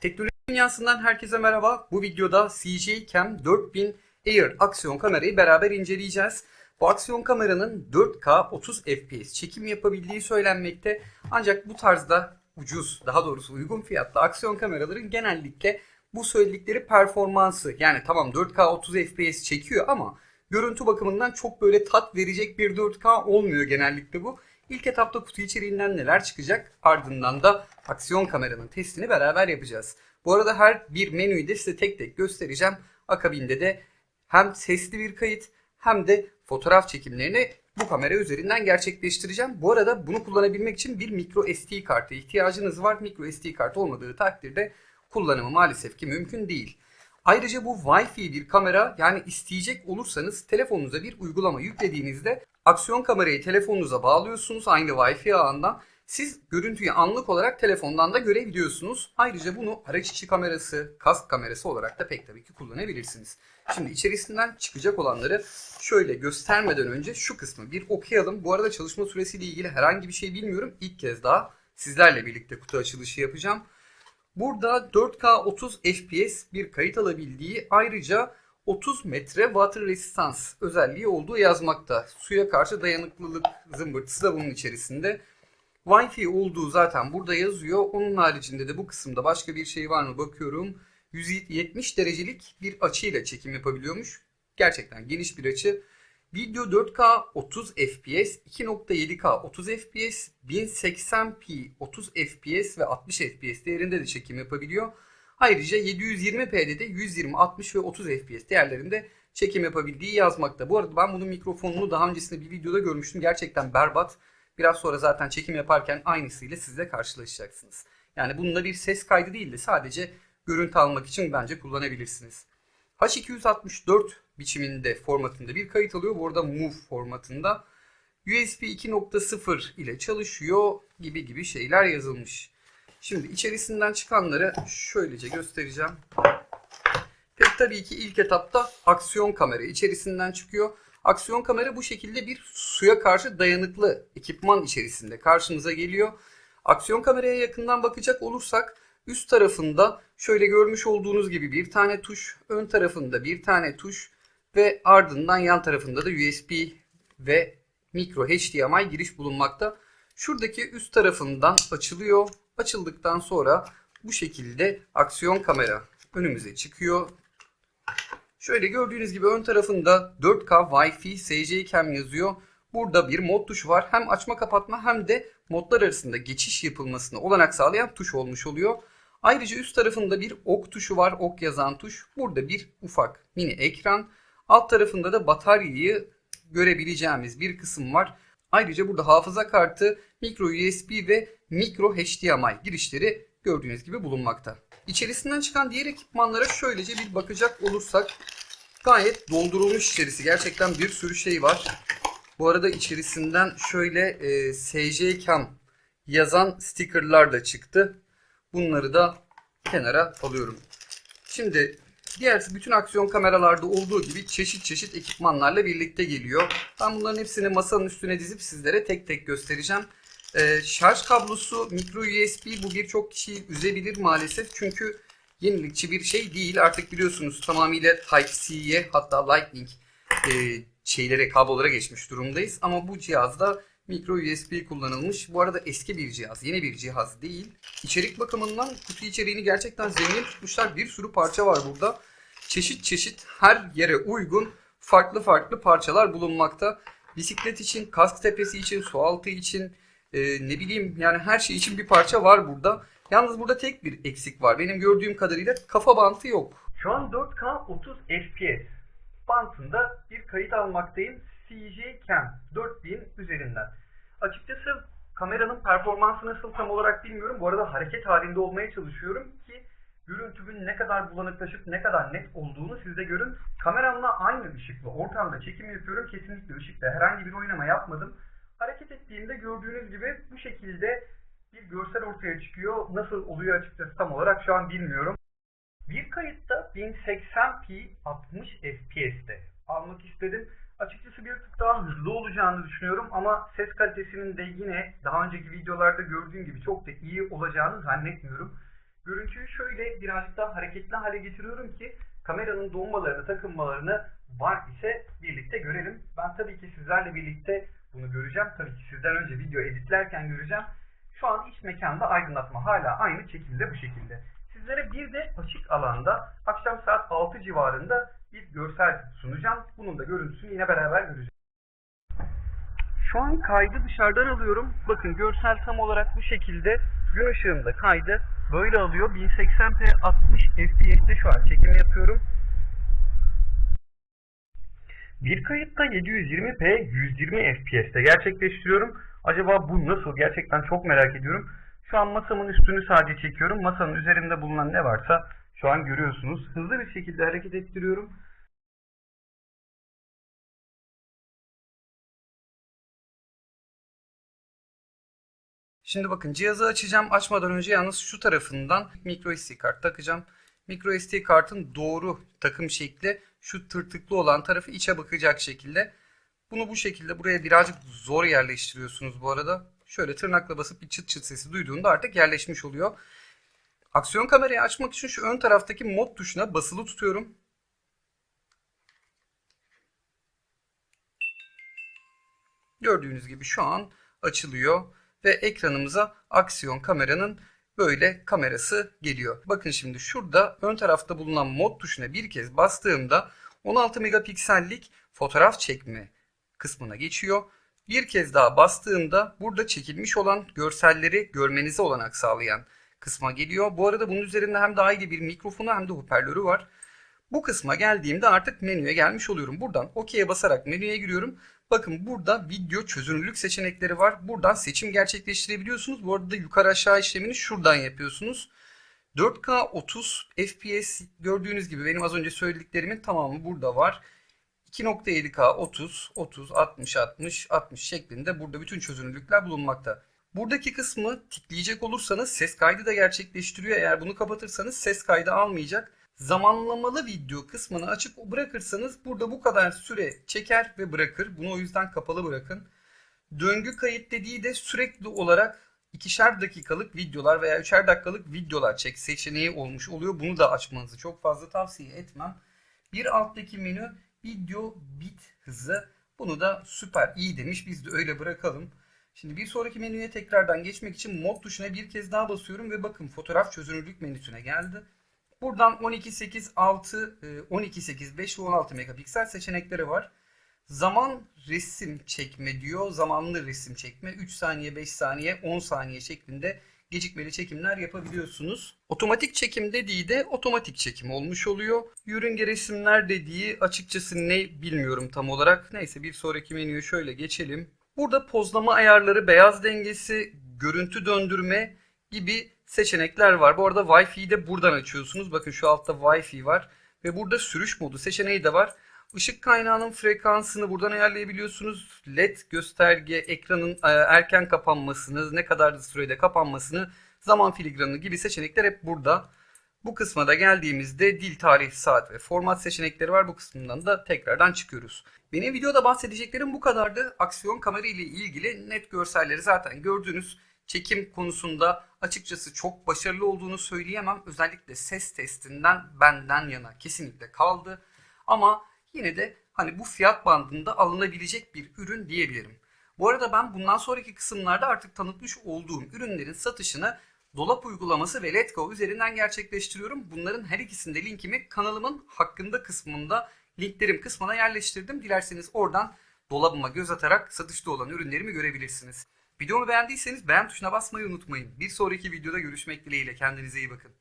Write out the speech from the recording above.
Teknoloji dünyasından herkese merhaba. Bu videoda CJ Cam 4000 Air aksiyon kamerayı beraber inceleyeceğiz. Bu aksiyon kameranın 4K 30 FPS çekim yapabildiği söylenmekte. Ancak bu tarzda ucuz, daha doğrusu uygun fiyatlı aksiyon kameraların genellikle bu söyledikleri performansı yani tamam 4K 30 FPS çekiyor ama görüntü bakımından çok böyle tat verecek bir 4K olmuyor genellikle bu. İlk etapta kutu içeriğinden neler çıkacak ardından da aksiyon kameranın testini beraber yapacağız. Bu arada her bir menüyü de size tek tek göstereceğim. Akabinde de hem sesli bir kayıt hem de fotoğraf çekimlerini bu kamera üzerinden gerçekleştireceğim. Bu arada bunu kullanabilmek için bir micro SD kartı ihtiyacınız var. Micro SD kartı olmadığı takdirde kullanımı maalesef ki mümkün değil. Ayrıca bu Wi-Fi bir kamera yani isteyecek olursanız telefonunuza bir uygulama yüklediğinizde aksiyon kamerayı telefonunuza bağlıyorsunuz aynı Wi-Fi ağından. Siz görüntüyü anlık olarak telefondan da görebiliyorsunuz. Ayrıca bunu araç içi kamerası, kask kamerası olarak da pek tabii ki kullanabilirsiniz. Şimdi içerisinden çıkacak olanları şöyle göstermeden önce şu kısmı bir okuyalım. Bu arada çalışma süresiyle ilgili herhangi bir şey bilmiyorum. İlk kez daha sizlerle birlikte kutu açılışı yapacağım. Burada 4K 30 FPS bir kayıt alabildiği ayrıca 30 metre water resistance özelliği olduğu yazmakta. Suya karşı dayanıklılık zımbırtısı da bunun içerisinde. Wi-Fi olduğu zaten burada yazıyor. Onun haricinde de bu kısımda başka bir şey var mı bakıyorum. 170 derecelik bir açıyla çekim yapabiliyormuş. Gerçekten geniş bir açı. Video 4K 30 FPS, 2.7K 30 FPS, 1080p 30 FPS ve 60 FPS değerinde de çekim yapabiliyor. Ayrıca 720p'de de 120, 60 ve 30 FPS değerlerinde çekim yapabildiği yazmakta. Bu arada ben bunun mikrofonunu daha öncesinde bir videoda görmüştüm. Gerçekten berbat. Biraz sonra zaten çekim yaparken aynısıyla siz de karşılaşacaksınız. Yani bununla bir ses kaydı değil de sadece görüntü almak için bence kullanabilirsiniz. H264 biçiminde formatında bir kayıt alıyor. Bu arada MOV formatında. USB 2.0 ile çalışıyor gibi gibi şeyler yazılmış. Şimdi içerisinden çıkanları şöylece göstereceğim. Pek tabii ki ilk etapta aksiyon kamera içerisinden çıkıyor. Aksiyon kamera bu şekilde bir suya karşı dayanıklı ekipman içerisinde karşımıza geliyor. Aksiyon kameraya yakından bakacak olursak üst tarafında şöyle görmüş olduğunuz gibi bir tane tuş, ön tarafında bir tane tuş ve ardından yan tarafında da USB ve micro HDMI giriş bulunmakta. Şuradaki üst tarafından açılıyor. Açıldıktan sonra bu şekilde aksiyon kamera önümüze çıkıyor. Şöyle gördüğünüz gibi ön tarafında 4K Wi-Fi SC Cam yazıyor. Burada bir mod tuşu var. Hem açma kapatma hem de modlar arasında geçiş yapılmasına olanak sağlayan tuş olmuş oluyor. Ayrıca üst tarafında bir ok tuşu var. Ok yazan tuş. Burada bir ufak mini ekran. Alt tarafında da bataryayı görebileceğimiz bir kısım var. Ayrıca burada hafıza kartı, micro USB ve micro HDMI girişleri gördüğünüz gibi bulunmakta. İçerisinden çıkan diğer ekipmanlara şöylece bir bakacak olursak gayet doldurulmuş içerisi. Gerçekten bir sürü şey var. Bu arada içerisinden şöyle e, SJ Cam yazan stickerlar da çıktı. Bunları da kenara alıyorum. Şimdi diğer bütün aksiyon kameralarda olduğu gibi çeşit çeşit ekipmanlarla birlikte geliyor. Ben bunların hepsini masanın üstüne dizip sizlere tek tek göstereceğim. Ee, şarj kablosu micro USB bu birçok kişiyi üzebilir maalesef. Çünkü yenilikçi bir şey değil. Artık biliyorsunuz tamamıyla Type-C'ye hatta Lightning e, şeylere kablolara geçmiş durumdayız. Ama bu cihazda micro USB kullanılmış. Bu arada eski bir cihaz, yeni bir cihaz değil. İçerik bakımından kutu içeriğini gerçekten zengin tutmuşlar. Bir sürü parça var burada. Çeşit çeşit her yere uygun farklı farklı parçalar bulunmakta. Bisiklet için, kask tepesi için, su altı için, e, ne bileyim yani her şey için bir parça var burada. Yalnız burada tek bir eksik var. Benim gördüğüm kadarıyla kafa bantı yok. Şu an 4K 30 FPS bantında kayıt almaktayım. CJ Cam 4000 üzerinden. Açıkçası kameranın performansı nasıl tam olarak bilmiyorum. Bu arada hareket halinde olmaya çalışıyorum ki görüntünün ne kadar bulanıklaşıp ne kadar net olduğunu siz de görün. Kameramla aynı ışıkla ortamda çekim yapıyorum. Kesinlikle ışıkta herhangi bir oynama yapmadım. Hareket ettiğimde gördüğünüz gibi bu şekilde bir görsel ortaya çıkıyor. Nasıl oluyor açıkçası tam olarak şu an bilmiyorum. Bir kayıtta 1080p 60 FPS'te almak istedim. Açıkçası bir tık daha hızlı olacağını düşünüyorum ama ses kalitesinin de yine daha önceki videolarda gördüğüm gibi çok da iyi olacağını zannetmiyorum. Görüntüyü şöyle birazcık daha hareketli hale getiriyorum ki kameranın donmalarını, takılmalarını var ise birlikte görelim. Ben tabii ki sizlerle birlikte bunu göreceğim. Tabii ki sizden önce video editlerken göreceğim. Şu an iç mekanda aydınlatma hala aynı şekilde bu şekilde. Sizlere bir de açık alanda akşam saat 6 civarında bir görsel sunacağım. Bunun da görüntüsünü yine beraber göreceğiz. Şu an kaydı dışarıdan alıyorum. Bakın görsel tam olarak bu şekilde gün ışığında kaydı böyle alıyor. 1080p 60 fps'te şu an çekim yapıyorum. Bir kayıtta 720p 120 fps'te gerçekleştiriyorum. Acaba bu nasıl? Gerçekten çok merak ediyorum. Şu an masamın üstünü sadece çekiyorum. Masanın üzerinde bulunan ne varsa şu an görüyorsunuz. Hızlı bir şekilde hareket ettiriyorum. Şimdi bakın cihazı açacağım. Açmadan önce yalnız şu tarafından micro SD kart takacağım. Micro SD kartın doğru takım şekli şu tırtıklı olan tarafı içe bakacak şekilde. Bunu bu şekilde buraya birazcık zor yerleştiriyorsunuz bu arada. Şöyle tırnakla basıp bir çıt çıt sesi duyduğunda artık yerleşmiş oluyor. Aksiyon kamerayı açmak için şu ön taraftaki mod tuşuna basılı tutuyorum. Gördüğünüz gibi şu an açılıyor ve ekranımıza aksiyon kameranın böyle kamerası geliyor. Bakın şimdi şurada ön tarafta bulunan mod tuşuna bir kez bastığımda 16 megapiksellik fotoğraf çekme kısmına geçiyor. Bir kez daha bastığımda burada çekilmiş olan görselleri görmenize olanak sağlayan kısma geliyor. Bu arada bunun üzerinde hem dahili bir mikrofonu hem de hoparlörü var. Bu kısma geldiğimde artık menüye gelmiş oluyorum. Buradan OK'ye basarak menüye giriyorum. Bakın burada video çözünürlük seçenekleri var. Buradan seçim gerçekleştirebiliyorsunuz. Bu arada yukarı aşağı işlemini şuradan yapıyorsunuz. 4K 30 FPS gördüğünüz gibi benim az önce söylediklerimin tamamı burada var. 2.7K 30, 30, 60, 60, 60 şeklinde burada bütün çözünürlükler bulunmakta. Buradaki kısmı tıklayacak olursanız ses kaydı da gerçekleştiriyor. Eğer bunu kapatırsanız ses kaydı almayacak. Zamanlamalı video kısmını açıp bırakırsanız burada bu kadar süre çeker ve bırakır. Bunu o yüzden kapalı bırakın. Döngü kayıt dediği de sürekli olarak ikişer dakikalık videolar veya üçer dakikalık videolar çek seçeneği olmuş oluyor. Bunu da açmanızı çok fazla tavsiye etmem. Bir alttaki menü video bit hızı. Bunu da süper iyi demiş. Biz de öyle bırakalım. Şimdi bir sonraki menüye tekrardan geçmek için mod tuşuna bir kez daha basıyorum ve bakın fotoğraf çözünürlük menüsüne geldi. Buradan 12.8, 6, 12.8, 5 ve 16 megapiksel seçenekleri var. Zaman resim çekme diyor. Zamanlı resim çekme. 3 saniye, 5 saniye, 10 saniye şeklinde gecikmeli çekimler yapabiliyorsunuz. Otomatik çekim dediği de otomatik çekim olmuş oluyor. Yörünge resimler dediği açıkçası ne bilmiyorum tam olarak. Neyse bir sonraki menüye şöyle geçelim. Burada pozlama ayarları, beyaz dengesi, görüntü döndürme gibi seçenekler var. Bu arada Wi-Fi'yi de buradan açıyorsunuz. Bakın şu altta Wi-Fi var. Ve burada sürüş modu seçeneği de var. Işık kaynağının frekansını buradan ayarlayabiliyorsunuz. LED gösterge, ekranın e, erken kapanmasını, ne kadar sürede kapanmasını, zaman filigranı gibi seçenekler hep burada. Bu kısma da geldiğimizde dil, tarih, saat ve format seçenekleri var. Bu kısmından da tekrardan çıkıyoruz. Benim videoda bahsedeceklerim bu kadardı. Aksiyon kamera ile ilgili net görselleri zaten gördünüz. Çekim konusunda açıkçası çok başarılı olduğunu söyleyemem. Özellikle ses testinden benden yana kesinlikle kaldı. Ama yine de hani bu fiyat bandında alınabilecek bir ürün diyebilirim. Bu arada ben bundan sonraki kısımlarda artık tanıtmış olduğum ürünlerin satışını Dolap uygulaması ve Letgo üzerinden gerçekleştiriyorum. Bunların her ikisinde linkimi kanalımın hakkında kısmında linklerim kısmına yerleştirdim. Dilerseniz oradan dolabıma göz atarak satışta olan ürünlerimi görebilirsiniz. Videomu beğendiyseniz beğen tuşuna basmayı unutmayın. Bir sonraki videoda görüşmek dileğiyle. Kendinize iyi bakın.